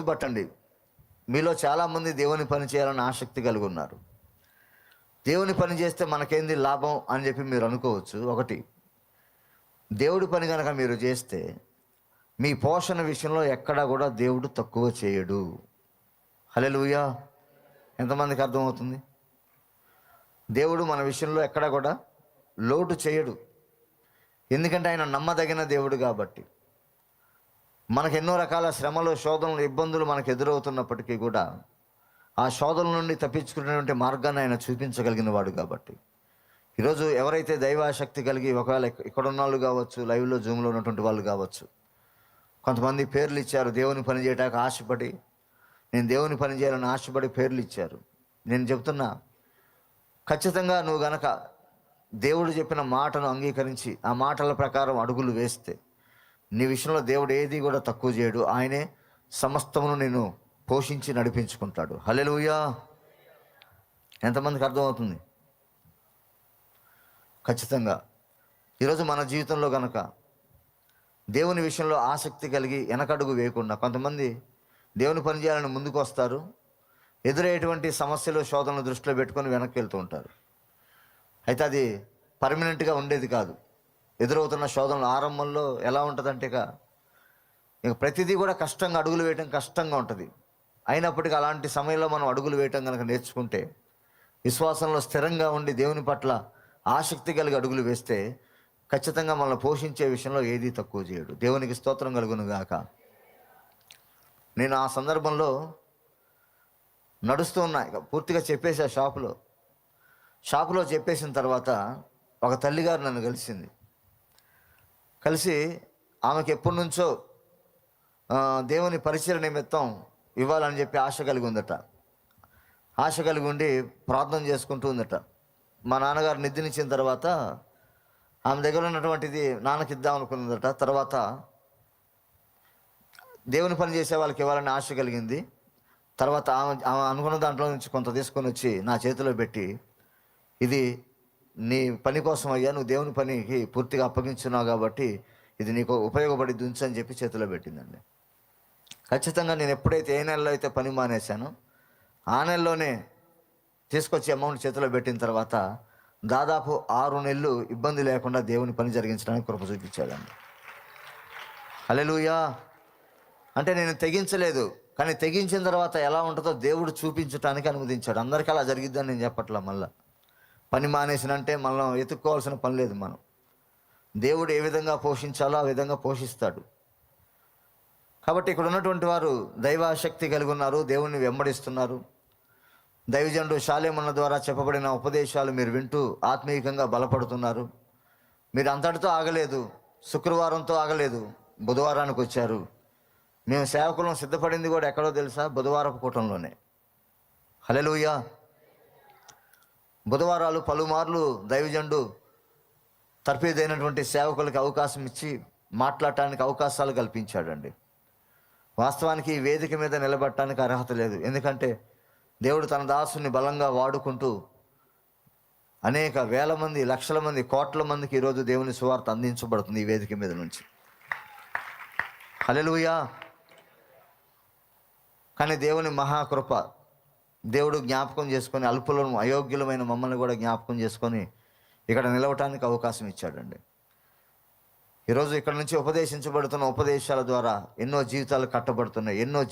గుర్తుపట్టండి. మీలో చాలామంది దేవుని పని చేయాలని ఆసక్తి కలిగి ఉన్నారు. దేవుని పని చేస్తే మనకేంది లాభం అని చెప్పి మీరు అనుకోవచ్చు. ఒకటి దేవుడి పని కనుక మీరు చేస్తే మీ పోషణ విషయంలో ఎక్కడా కూడా దేవుడు తక్కువ చేయడు. హలెలుయా ఎంతమందికి అర్థమవుతుంది? దేవుడు మన విషయంలో ఎక్కడా కూడా లోటు చేయడు. ఎందుకంటే ఆయన నమ్మదగిన దేవుడు కాబట్టి. మనకు ఎన్నో రకాల శ్రమలు శోధనలు ఇబ్బందులు మనకు ఎదురవుతున్నప్పటికీ కూడా ఆ శోధనల నుండి తప్పించుకునేటువంటి మార్గాన్ని ఆయన చూపించగలిగిన వాడు కాబట్టి. ఈరోజు ఎవరైతే దైవాశక్తి కలిగి ఒకవేళ ఇక్కడ ఉన్న వాళ్ళు కావచ్చు లైవ్లో జూమ్లో ఉన్నటువంటి వాళ్ళు కావచ్చు కొంతమంది పేర్లు ఇచ్చారు దేవుని పని చేయడానికి ఆశపడి నేను దేవుని పని చేయాలని ఆశపడి పేర్లు ఇచ్చారు. నేను చెప్తున్నా ఖచ్చితంగా నువ్వు గనక దేవుడు చెప్పిన మాటను అంగీకరించి ఆ మాటల ప్రకారం అడుగులు వేస్తే నీ విషయంలో దేవుడు ఏది కూడా తక్కువ చేయడు. ఆయనే సమస్తమును నేను పోషించి నడిపించుకుంటాడు. హలెలుయా ఎంతమందికి అర్థమవుతుంది? ఖచ్చితంగా. ఈరోజు మన జీవితంలో గనక దేవుని విషయంలో ఆసక్తి కలిగి వెనకడుగు వేయకుండా కొంతమంది దేవుని పని చేయాలని ముందుకు వస్తారు. ఎదురయ్యేటువంటి సమస్యలు శోధనలు దృష్టిలో పెట్టుకొని వెనక్కి వెళ్తూ ఉంటారు. అయితే అది పర్మనెంట్గా ఉండేది కాదు. ఎదురవుతున్న శోధనలు ఆరంభంలో ఎలా ఉంటుందంటే ఇక ఇక ప్రతిదీ కూడా కష్టంగా అడుగులు వేయటం కష్టంగా ఉంటుంది. అయినప్పటికీ అలాంటి సమయంలో మనం అడుగులు వేయటం కనుక నేర్చుకుంటే విశ్వాసంలో స్థిరంగా ఉండి దేవుని పట్ల ఆసక్తి కలిగి అడుగులు వేస్తే ఖచ్చితంగా మనల్ని పోషించే విషయంలో ఏదీ తక్కువ చేయడు. దేవునికి స్తోత్రం కలుగును గాక. నేను ఆ సందర్భంలో నడుస్తూ ఉన్నా ఇక పూర్తిగా చెప్పేసి ఆ షాపులో. షాపులో చెప్పేసిన తర్వాత ఒక తల్లిగారు నన్ను కలిసింది. కలిసి ఆమెకు ఎప్పటి నుంచో దేవుని పరిచయ నిమిత్తం ఇవ్వాలని చెప్పి ఆశ కలిగి ఉందట. ఆశ కలిగి ఉండి ప్రార్థన చేసుకుంటూ ఉందట. మా నాన్నగారు నిద్రించిన తర్వాత ఆమె దగ్గర ఉన్నటువంటిది నాన్నకి ఇద్దాం అనుకున్నదట. తర్వాత దేవుని పని చేసే వాళ్ళకి ఇవ్వాలని ఆశ కలిగింది. తర్వాత ఆమె ఆమె అనుకున్న దాంట్లో నుంచి కొంత తీసుకొని వచ్చి నా చేతిలో పెట్టి ఇది నీ పని కోసం అయ్యా నువ్వు దేవుని పనికి పూర్తిగా అప్పగించున్నావు కాబట్టి ఇది నీకు ఉపయోగపడి ఉంచు అని చెప్పి చేతిలో పెట్టిందండి. ఖచ్చితంగా నేను ఎప్పుడైతే ఏ నెలలో అయితే పని మానేశానో ఆ నెలలోనే తీసుకొచ్చి అమౌంట్ చేతిలో పెట్టిన తర్వాత దాదాపు ఆరు నెలలు ఇబ్బంది లేకుండా దేవుని పని జరిగించడానికి కృప చూపించాడండి. అలెలుయా అంటే నేను తెగించలేదు కానీ తెగించిన తర్వాత ఎలా ఉంటుందో దేవుడు చూపించడానికి అనుమతించాడు. అందరికీ అలా జరిగిద్దని నేను చెప్పట్లా మళ్ళీ. పని మానేసినంటే మనం ఎత్తుక్కోవాల్సిన పని లేదు మనం. దేవుడు ఏ విధంగా పోషించాలో ఆ విధంగా పోషిస్తాడు. కాబట్టి ఇక్కడ ఉన్నటువంటి వారు దైవాశక్తి కలిగి ఉన్నారు దేవుణ్ణి వెంబడిస్తున్నారు. దైవజనుడు శాలేమన్న ద్వారా చెప్పబడిన ఉపదేశాలు మీరు వింటూ ఆత్మీయంగా బలపడుతున్నారు. మీరు అంతటితో ఆగలేదు శుక్రవారంతో ఆగలేదు బుధవారానికి వచ్చారు. మేము సేవకులం సిద్ధపడింది కూడా ఎక్కడో తెలుసా? బుధవారపు కూటంలోనే. హలెలుయా బుధవారాలు పలుమార్లు దైవజండు తర్పేదైనటువంటి సేవకులకు అవకాశం ఇచ్చి మాట్లాడటానికి అవకాశాలు కల్పించాడండి. వాస్తవానికి ఈ వేదిక మీద నిలబడటానికి అర్హత లేదు. ఎందుకంటే దేవుడు తన దాసుని బలంగా వాడుకుంటూ అనేక వేల మంది లక్షల మంది కోట్ల మందికి ఈరోజు దేవుని సువార్త అందించబడుతుంది ఈ వేదిక మీద నుంచి. హలెలుయా కానీ దేవుని మహాకృప దేవుడు జ్ఞాపకం చేసుకొని అల్పులను అయోగ్యులమైన మమ్మల్ని కూడా జ్ఞాపకం చేసుకొని ఇక్కడ నిలవటానికి అవకాశం ఇచ్చాడండి. ఈరోజు ఇక్కడ నుంచి ఉపదేశించబడుతున్న ఉపదేశాల ద్వారా ఎన్నో జీవితాలు కట్టబడుతున్నాయి ఎన్నో జీ